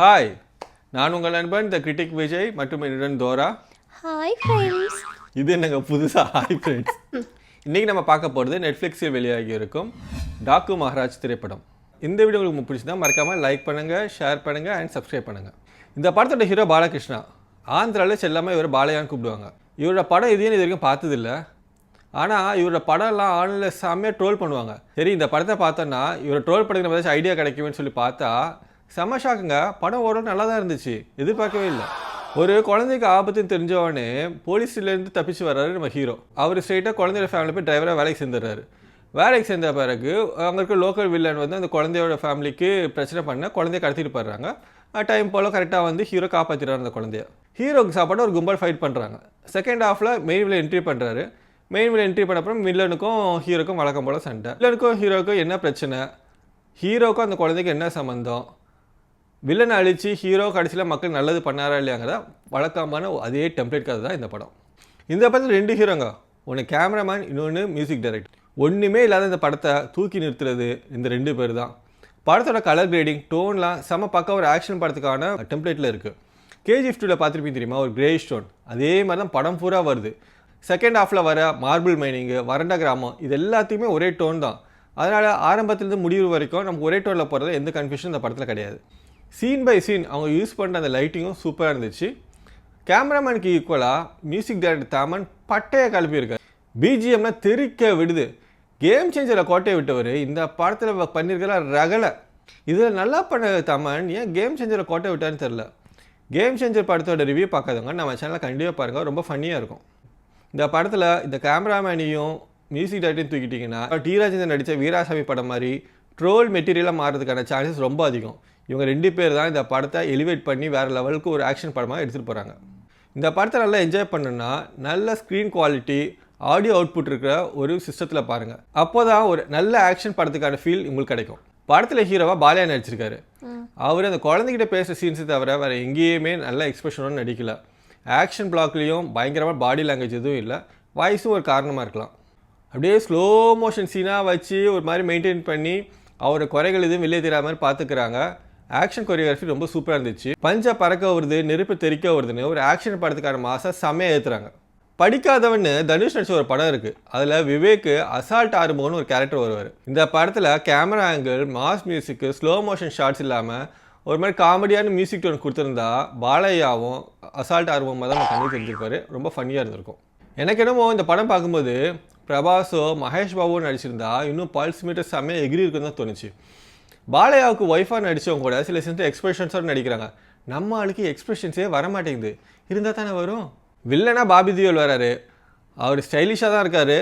Hi நான் உங்கள் நண்பன் த கிரிட்டிக் விஜய் மற்றும் என்னுடன் தோரா. ஹாய் ஃப்ரெண்ட்ஸ் இது என்னங்க புதுசா? ஹாய் ஃப்ரெண்ட்ஸ் இன்னைக்கு நம்ம பார்க்க போகிறது நெட்ஃப்ளிக்ஸில் வெளியாகி இருக்கும் டாக்கு மகாராஜ் திரைப்படம். இந்த வீடியோ உங்களுக்கு பிடிச்சிருந்தா மறக்காமல் லைக் பண்ணுங்கள் ஷேர் பண்ணுங்கள் அண்ட் சப்ஸ்கிரைப் பண்ணுங்கள் இந்த படத்தோட ஹீரோ பாலகிருஷ்ணா. ஆந்திராவில் செல்லாமல் இவர் பாலையான்னு கூப்பிடுவாங்க. இவரோட படம் எதையும் இது வரைக்கும் பார்த்ததில்ல? ஆனால் இவரோட படம்லாம் ஆன்லைனில் செம்மையாக ட்ரோல் பண்ணுவாங்க. சரி இந்த படத்தை பார்த்தோன்னா இவரை ட்ரோல் பண்ணுற ஏதாச்சும் ஐடியா கிடைக்குமேன்னு சொல்லி பார்த்தா செம ஷாக்குங்க படம் ஓரளவு நல்லா தான் இருந்துச்சு. எதிர்பார்க்கவே இல்லை. ஒரு குழந்தைக்கு ஆபத்துன்னு தெரிஞ்சவொடனே போலீஸ்லேருந்து தப்பிச்சு வர்றாரு நம்ம ஹீரோ. அவர் ஸ்ட்ரெயிட்டாக குழந்தையோட ஃபேமிலி போய் டிரைவராக வேலைக்கு சேர்ந்துடுறாரு. வேலைக்கு சேர்ந்த பிறகு அங்கே இருக்க லோக்கல் வில்லன் வந்து அந்த குழந்தையோட ஃபேமிலிக்கு பிரச்சனை பண்ண குழந்தைய கடத்திட்டு போயிடுறாங்க. டைம் போல் கரெக்டாக வந்து ஹீரோ காப்பாற்றிடுறாரு அந்த குழந்தைய. ஹீரோக்கு சாப்பாடு ஒரு கும்பல் ஃபைட் பண்ணுறாங்க செகண்ட் ஹாஃபில் மெயின் வில்ல என்ட்ரி பண்ணுறாரு மெயின் வில்ல என்ட்ரி பண்ண அப்புறம் வில்லனுக்கும் ஹீரோக்கும் வழக்கம் போல் சண்டை. வில்லனுக்கும் ஹீரோக்கும் என்ன பிரச்சனை? ஹீரோக்கும் அந்த குழந்தைக்கு என்ன சம்மந்தம் வில்லனை அழித்து ஹீரோ கடைசியில் மக்கள் நல்லது பண்ணாரா இல்லையாங்கிறத வழக்கமான அதே டெம்ப்ளேட் கதை தான் இந்த படம். இந்த படத்தில் ரெண்டு ஹீரோங்க ஒன்று கேமராமேன் இன்னொன்று மியூசிக் டைரக்டர் ஒன்றுமே இல்லாத இந்த படத்தை தூக்கி நிறுத்துறது இந்த ரெண்டு பேர் தான். படத்தோட கலர் கிரேடிங் டோன்லாம் செம பக்கம் ஒரு ஆக்ஷன் படத்துக்கான டெம்ப்ளேட்டில் இருக்குது கேஜிஎஃப் டூவில் பார்த்துருப்பீங்க தெரியுமா? ஒரு கிரே ஸ்டோன் அதே மாதிரி தான் படம் பூரா வருது. செகண்ட் ஹாஃபில் வர மார்பிள் மைனிங்கு வறண்ட கிராமம் இது எல்லாத்தையுமே ஒரே டோன் தான். அதனால் ஆரம்பத்துலேருந்து முடிவு வரைக்கும் நமக்கு ஒரே டோனில் போகிறது எந்த கன்ஃபியூஷன் இந்த படத்தில் கிடையாது. சீன் பை சீன் அவங்க யூஸ் பண்ணுற அந்த லைட்டிங்கும் சூப்பராக இருந்துச்சு. கேமராமேனுக்கு ஈக்குவலாக மியூசிக் டைரக்டர் தாமன் பட்டையை கிளப்பியிருக்காரு பிஜிஎம்னா தெறிக்க விடுது. கேம் சேஞ்சரில் கோட்டையை விட்டவர் இந்த படத்தில் பண்ணியிருக்கிற ரகலை. இதில் நல்லா பண்ண தமன் ஏன் கேம் சேஞ்சரில் கோட்டை விட்டான்னு தெரில கேம் சேஞ்சர் படத்தோட ரிவ்யூ பார்க்காதவங்க நம்ம சேனலில் கண்டிப்பாக பாருங்கள் ரொம்ப ஃபன்னியாக இருக்கும். இந்த படத்தில் இந்த கேமராமேனையும் மியூசிக் டைரக்டரையும் தூக்கிட்டிங்கன்னா டி ராஜேந்திரன் நடித்த வீராசாமி படம் மாதிரி ட்ரோல் மெட்டீரியலாக மாறதுக்கான சான்சஸ் ரொம்ப அதிகம். இவங்க ரெண்டு பேர் தான் இந்த படத்தை எலிவேட் பண்ணி வேறு லெவலுக்கு ஒரு ஆக்ஷன் படமாக எடுத்துகிட்டு போகிறாங்க இந்த படத்தை நல்லா என்ஜாய் பண்ணுன்னா நல்ல ஸ்க்ரீன் குவாலிட்டி ஆடியோ அவுட்புட் இருக்கிற ஒரு சிஸ்டத்தில் பாருங்கள் அப்போ தான் ஒரு நல்ல ஆக்ஷன் படத்துக்கான ஃபீல் உங்களுக்கு கிடைக்கும். படத்தில் ஹீரோவாக பாலியா நடிச்சிருக்காரு. அவர் அந்த குழந்தைகிட்ட பேசுகிற சீன்ஸை தவிர வேறு எங்கேயுமே நல்ல எக்ஸ்பிரஷனோட நடிக்கல. ஆக்ஷன் பிளாக்லேயும் பயங்கரமாக பாடி லாங்குவேஜ் எதுவும் இல்லை. வாய்ஸும் ஒரு காரணமாக இருக்கலாம். அப்படியே ஸ்லோ மோஷன் சீனாக வச்சு ஒரு மாதிரி மெயின்டைன் பண்ணி அவரோட குறைகள் எதுவும் வெளியே தெரியாத மாதிரி பார்த்துக்கிறாங்க. ஆக்ஷன் கொரியோகிராஃபி ரொம்ப சூப்பராக இருந்துச்சு. பஞ்சா பறக்க வருது நெருப்பு தெறிக்க வருதுன்னு ஒரு ஆக்ஷன் படத்துக்கான மாதம் செம்மையாக ஏற்றுறாங்க படிக்காதவன்னு தனுஷ் நடிச்ச ஒரு படம் இருக்குது அதில் விவேக்கு அசால்ட் ஆறுமுகம்னு ஒரு கேரக்டர் வருவார். இந்த படத்தில் camera angle mass music slow motion shots இல்லாமல் ஒரு மாதிரி காமெடியான மியூசிக் டோன் கொடுத்துருந்தா பாலையாவும் அசால்ட் ஆர்வமாக தான் கண்ணி தெரிஞ்சிருப்பாரு ரொம்ப ஃபன்னியாக இருந்திருக்கும். எனக்கு என்னமோ இந்த படம் பார்க்கும்போது பிரபாஸோ மகேஷ் பாபுவோ நடிச்சிருந்தா இன்னும் பல்ஸ் மீட்டர் செம்மையாக எகிரி இருக்குன்னு தான் தோணுச்சு. பாலையாவுக்கு ஒய்ஃபாக நடித்தவங்க கூட சில சேர்ந்து எக்ஸ்பிரஷன்ஸோடு நடிக்கிறாங்க. நம்ம ஆளுக்கு எக்ஸ்பிரஷன்ஸே வர மாட்டேங்குது இருந்தால் தானே வரும்? வில்லனா பாபி தியோல் வராரு. அவர் ஸ்டைலிஷாக தான் இருக்காரு.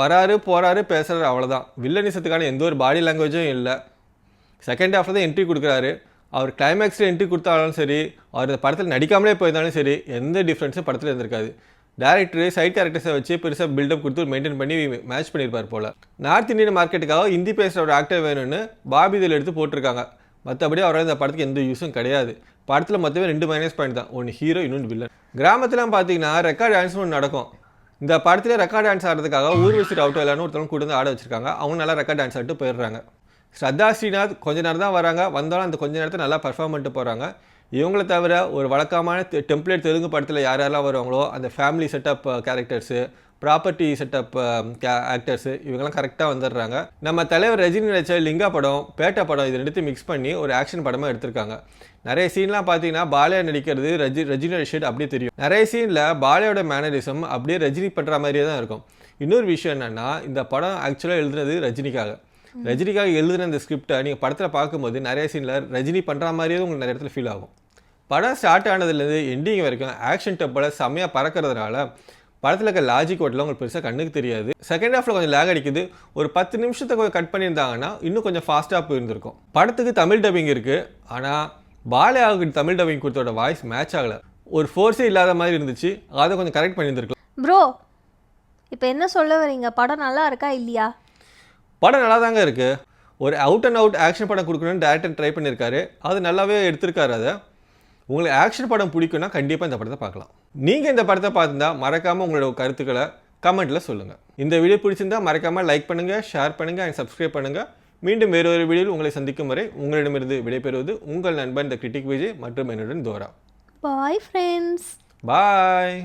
வராரு போகிறாரு பேசுகிறாரு அவ்வளோதான் வில்லனிசத்துக்கான எந்த ஒரு பாடி லாங்குவேஜும் இல்லை. செகண்ட் ஹாஃபில் தான் என்ட்ரி கொடுக்குறாரு. அவர் கிளைமேக்ஸில் என்ட்ரி கொடுத்தாலும் சரி அவர் படத்தில் நடிக்காமலே போயிருந்தாலும் சரி எந்த டிஃப்ரென்ஸும் படத்தில் இருந்திருக்காது. டேரக்டர் சைட் கேரக்டர்ஸை வச்சு பெருசாக பில்டப் கொடுத்து மெயின்டைன் பண்ணி மேட்ச் பண்ணியிருப்பார் போல். நார்த் இந்தியன் மார்க்கெட்டுக்காக ஹிந்தி பேசுகிற ஒரு ஆக்டர் வேணும்னு பாபி இதில் எடுத்து போட்டிருக்காங்க. மற்றபடி அவரால் இந்த படத்துக்கு எந்த யூஸும் கிடையாது. படத்தில் மொத்தமே ரெண்டு மைனஸ் பாயிண்ட் தான். ஒன்று ஹீரோ இன்னொன்று வில்லன் கிராமத்துலாம் பார்த்தீங்கன்னா ரெக்கார்ட் டான்ஸ் ஒன்று நடக்கும். இந்த படத்தில் ரெக்கார்ட் டான்ஸ் ஆடுறதுக்காக ஊர்வசி அவுட்டோ எல்லாரும் ஒருத்தவங்க கூட வந்து ஆட வச்சிருக்காங்க. அவங்க நல்லா ரெக்கார்ட் டான்ஸ் ஆட்டு போயிடுறாங்க. ஸ்ரத்தா ஸ்ரீநாத் கொஞ்ச நேரம் தான் வராங்க. வந்தாலும் அந்த கொஞ்ச நேரத்தை நல்லா பர்ஃபார்ம் பண்ணிட்டு போகிறாங்க இவங்களை தவிர ஒரு வழக்கமான டெம்ப்ளேட் தெலுங்கு படத்தில் யார் யாரெல்லாம் வருவாங்களோ அந்த family setup characters property setup actors இவங்கெல்லாம் கரெக்டாக வந்துடுறாங்க. நம்ம தலைவர் ரஜினி நடிச்ச லிங்கா படம் பேட்டை படம் இது ரெண்டுத்தையும் மிக்ஸ் பண்ணி ஒரு ஆக்ஷன் படமாக எடுத்திருக்காங்க. நிறைய சீன்லாம் பார்த்தீங்கன்னா பாலையா நடிக்கிறது ரஜி ரஜினியோட ஷேட் அப்படியே தெரியும். நிறைய சீனில் பாலையோட மேனரிசம் அப்படியே ரஜினி பண்ணுற மாதிரியே தான் இருக்கும். இன்னொரு விஷயம் என்னென்னா இந்த படம் ஆக்சுவலாக எழுதுனது ரஜினிக்காக. ரஜினிக்காக எழுதுன இந்த ஸ்கிரிப்டை நீங்கள் படத்தில் பார்க்கும்போது நிறைய சீனில் ரஜினி பண்ணுற மாதிரியே உங்களுக்கு நிறைய இடத்துல ஃபீல் ஆகும். படம் ஸ்டார்ட் ஆனதுலேருந்து எண்டிங் வரைக்கும் ஆக்ஷன் டப்பில் செம்மையாக பறக்கிறதுனால படத்தில் இருக்க லாஜிக் ஓட்டலாம் உங்களுக்கு பெருசாக கண்ணுக்கு தெரியாது. செகண்ட் ஹாஃபில் கொஞ்சம் லேக் அடிக்குது. ஒரு பத்து நிமிஷத்தை கொஞ்சம் கட் பண்ணியிருந்தாங்கன்னா இன்னும் கொஞ்சம் ஃபாஸ்ட்டாக போயிருந்திருக்கும். படத்துக்கு தமிழ் டப்பிங் இருக்குது ஆனால் பாலையாவுக்கு தமிழ் டப்பிங் கொடுத்தோட வாய்ஸ் மேட்ச் ஆகலை. ஒரு ஃபோர்ஸே இல்லாத மாதிரி இருந்துச்சு. அதை கொஞ்சம் கரெக்ட் பண்ணியிருந்திருக்கலாம். ப்ரோ இப்போ என்ன சொல்ல வரீங்க? படம் நல்லா இருக்கா இல்லையா? படம் நல்லா தாங்க இருக்குது ஒரு அவுட் அண்ட் அவுட் ஆக்ஷன் படம் கொடுக்கணும்னு டேரக்டர் ட்ரை பண்ணியிருக்காரு. அது நல்லாவே எடுத்திருக்காரு அதை. உங்களுக்கு ஆக்ஷன் படம் பிடிக்கும்னா கண்டிப்பாக இந்த படத்தை பார்க்கலாம். நீங்கள் இந்த படத்தை பார்த்துருந்தா மறக்காமல் உங்களோட கருத்துக்களை கமெண்ட்டில் சொல்லுங்கள் இந்த வீடியோ பிடிச்சிருந்தா மறக்காமல் லைக் பண்ணுங்கள் ஷேர் பண்ணுங்கள் அண்ட் சப்ஸ்கிரைப் பண்ணுங்கள் மீண்டும் வேறொரு வீடியோவில் உங்களை சந்திக்கும் வரை உங்களிடமிருந்து விடைபெறுவது உங்கள் நண்பன் த கிரிட்டிக் விஜய் மற்றும் என்னுடன் தோரா. Bye friends bye